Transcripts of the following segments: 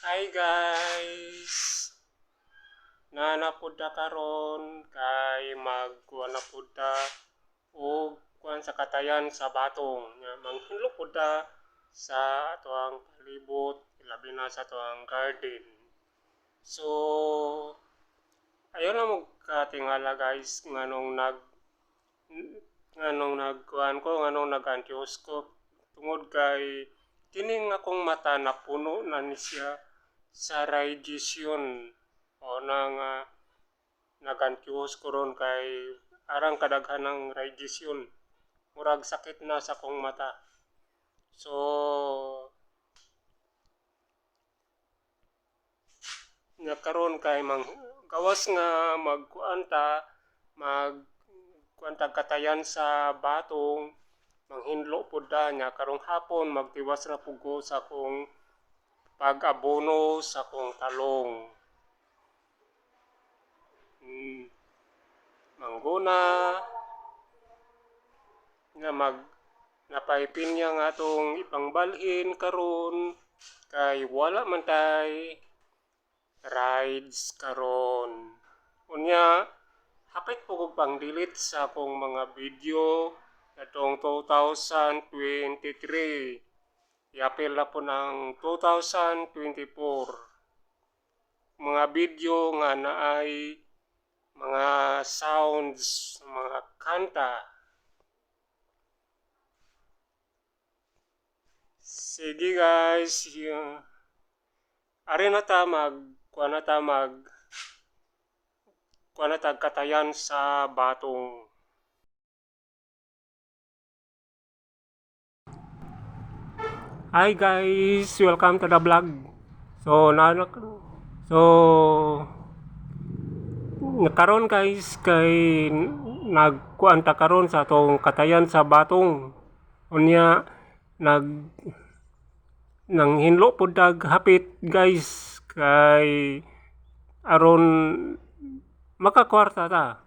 Hi guys! Nanapod na karon kay magkuha na pud ta og kuan sa katayan sa batong nga manghinlo pud sa atoang palibot labi na sa atoang garden. So ayo na mo katingala guys nganong nag nganong nagkuan ko nganong nag-antios ko tungod kay kining akong mata napuno na ni siya sa radiation. O nang uh, nagantios ko ron kay arang kadaghan ng radiation. Murag sakit na sa kong mata. So nga karon kay mang gawas nga magkuan ta mag kuan ta katayan sa batong manghinlo pud ta nya karong hapon magtiwas ra pud ko sa akong pag-abono sa akong talong. Hmm. Mangguna nga mag napaipin niya nga atong ipangbalhin karon kay wala man tay rides karon. Unya hapit po kog pang delete sa akong mga video atong 2023. I-appeal na po ng 2024. Mga video nga naay mga sounds, mga kanta. Sige guys, yung Ari na ta mag kuha na ta mag kuha na ta katayan sa batong Hi guys, welcome to the vlog. So na so nakaron guys kay nagkuan ta karon sa atong katayan sa batong. Unya nag nang hinlo pud dag hapit guys kay aron makakwarta ta.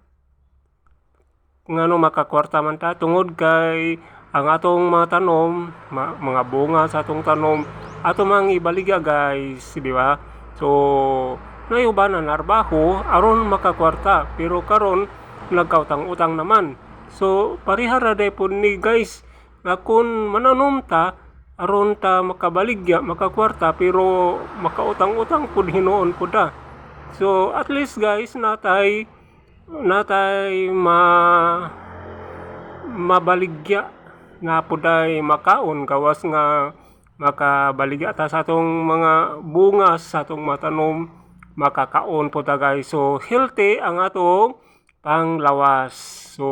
Ngano makakwarta man ta tungod kay ang atong mga tanom, mga bunga sa atong tanom, ato mang ibaligya guys, di ba? So, nayuban na narbaho, aron makakwarta, pero karon nagkautang-utang naman. So, parihara day po ni guys, na kung mananom ta, aron ta makabaligya, makakwarta, pero makautang-utang pud hinoon pud ta. So, at least guys, natay natay ma mabaligya nga puday makaon gawas nga makabaligya ta sa atong mga bunga sa atong matanom makakaon po ta guys. So healthy ang atong panglawas. So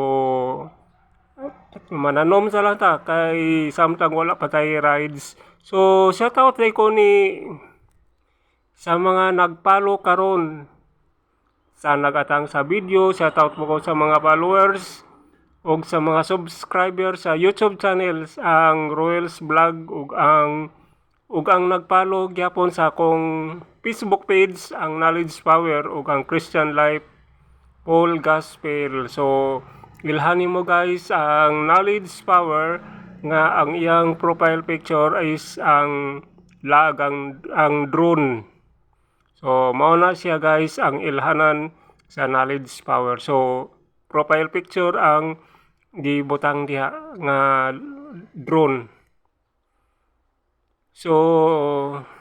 mananom sa lang ta kay samtang wala pa tayo rides. So shout out ko ni sa mga nagpalo karon sa nagatang sa video. Shout out mo ko sa mga followers ug sa mga subscriber sa YouTube channels ang Royals Vlog ug ang ug ang nagpalo gyapon sa akong Facebook page ang Knowledge Power ug ang Christian Life Paul Gospel. So ilhani mo guys ang Knowledge Power nga ang iyang profile picture is ang lag ang, ang drone. So mao na siya guys ang ilhanan sa Knowledge Power. So profile picture ang gibutang diha nga drone. So,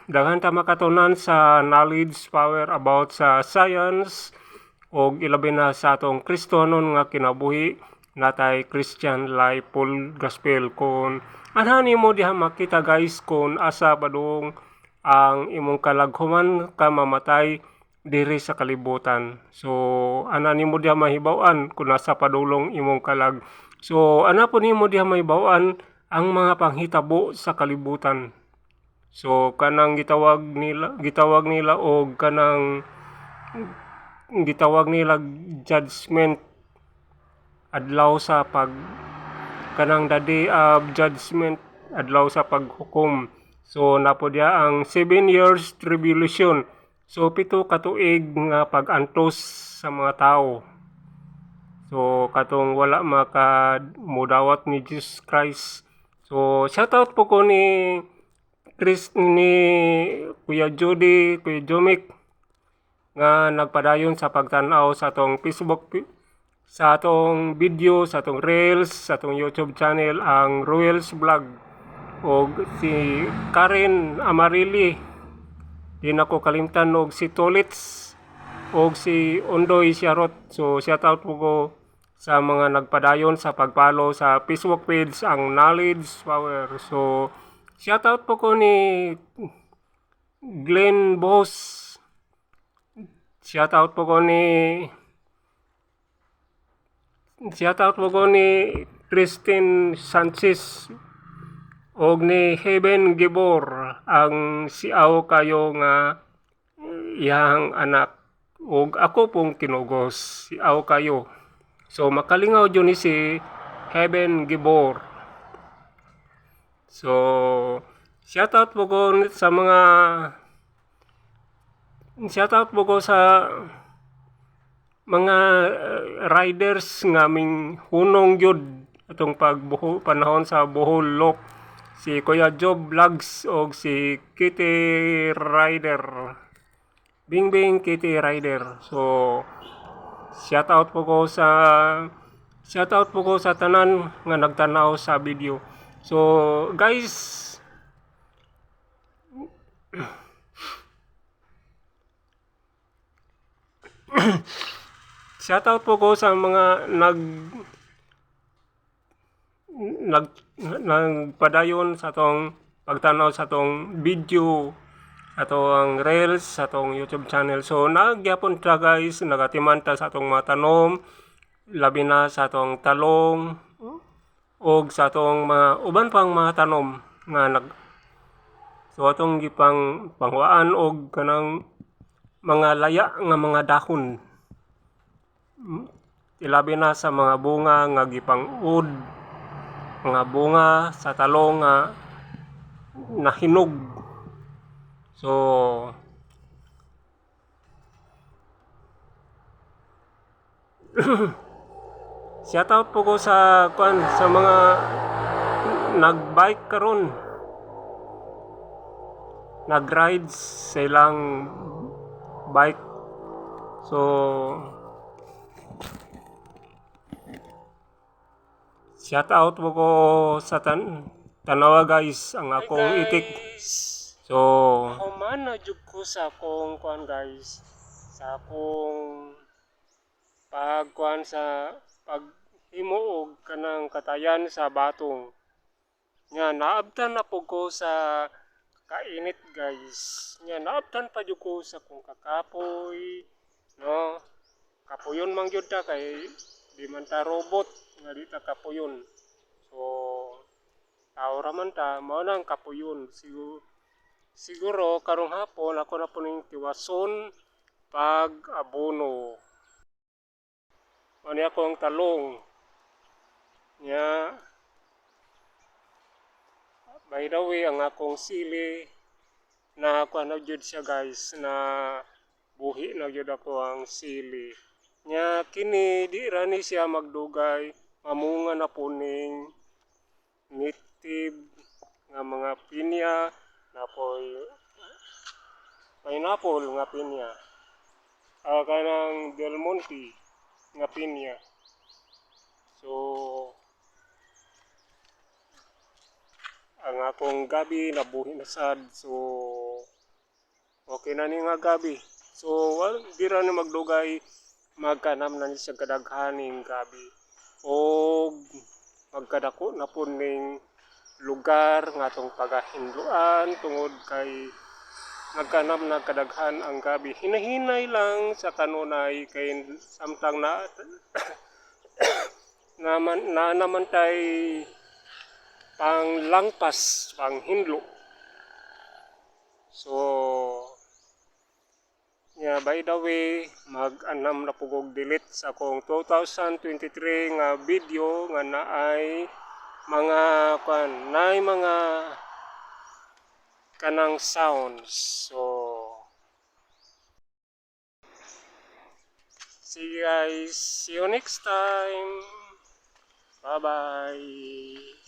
daghan ta makatunan sa knowledge power about sa science o ilabi na sa atong Kristonon nga kinabuhi natay Christian life full gospel kon anhani mo diha makita guys kon asa badung ang imong kalaghuman ka mamatay diri sa kalibutan. So, ana nimo diha mahibaw-an kung nasa padulong imong kalag So, ana po nimo diha may bawaan ang mga panghitabo sa kalibutan. So, kanang gitawag nila gitawag nila og kanang gitawag nila judgment adlaw sa pag kanang the day of judgment adlaw sa paghukom. So, napo diya ang 7 years tribulation. So, pito katuig nga pag-antos sa mga tao. So katong wala maka mudawat ni Jesus Christ. So shout out po ko ni Chris ni Kuya Judy, Kuya Jomik nga nagpadayon sa pagtanaw sa atong Facebook sa atong video, sa atong Reels, sa atong YouTube channel ang Royals Vlog o si Karen Amarili di na kalimtan og si Tolits og si Ondoy Siarot so shout out po ko sa mga nagpadayon sa pagpalo sa Facebook page ang Knowledge Power. So shout out po ko ni Glenn Boss. Shout out po ko ni shout out po ko ni Christine Sanchez og ni Heaven Gibor ang siaw kayo nga iyang anak. Og ako pong kinugos siaw kayo. So makalingaw jud ni si Heaven Gibor so shout out po ko sa mga shout out po ko sa mga uh, riders nga aming hunong gyud atong pagbuho panahon sa Bohol Lok si Kuya Job Vlogs o si Kitty Rider. Bing Bing Kitty Rider. So shout out po ko sa shout out po ko sa tanan nga nagtanaw sa video. So guys shout out po ko sa mga nag nag nagpadayon sa tong pagtanaw sa tong video atong reels sa tong YouTube channel. So nagyapon ta guys, nagatiman ta sa atong mga tanom, labi na sa atong talong og sa atong mga uban pang mga tanom nga nag So atong gipang pangwaan og kanang mga laya nga mga dahon. Ilabi na sa mga bunga nga gipang ud mga bunga sa talong nga nahinog. So, shout out po ko sa kwan sa mga nagbike karon nag-rides sa ilang bike so Shout out po ko sa tan tanawa guys ang akong itik. So, ako man na ko sa akong kuan guys. Sa akong pagkuan sa og kanang katayan sa batong. Nga naabtan na po ko sa kainit guys. Nga naabtan pa jud ko sa kung kakapoy, no? Kapuyon man jud ta kay di man ta robot nga di ta kapuyon. So, tao raman ta, mao nang kapuyon. Siguro, siguro karong hapon ako na po tiwason pag abono. Ano akong talong. Nya, by the way, ang akong sili na ako na jud siya guys na buhi na jud ako ang sili nya kini di rani siya magdugay. Mamunga na puning native nga mga pinya. Na po pineapple nga pinya. Uh, kanang Del Monte nga pinya. So ang akong gabi nabuhi na sad. So okay na ni nga gabi. So well, di ra ni magdugay magkanam na ni siya kadaghaning gabi. O magkadako na po ning lugar nga tong pagahinluan tungod kay nagkanam na kadaghan ang gabi. Hinahinay lang sa kanunay kay samtang na naman na naman tay pang langpas pang hinlo. So Yeah, by the way, mag-anam na pugog delete sa akong 2023 nga video nga naay mga kan naay mga kanang sounds. So See you guys. See you next time. Bye-bye.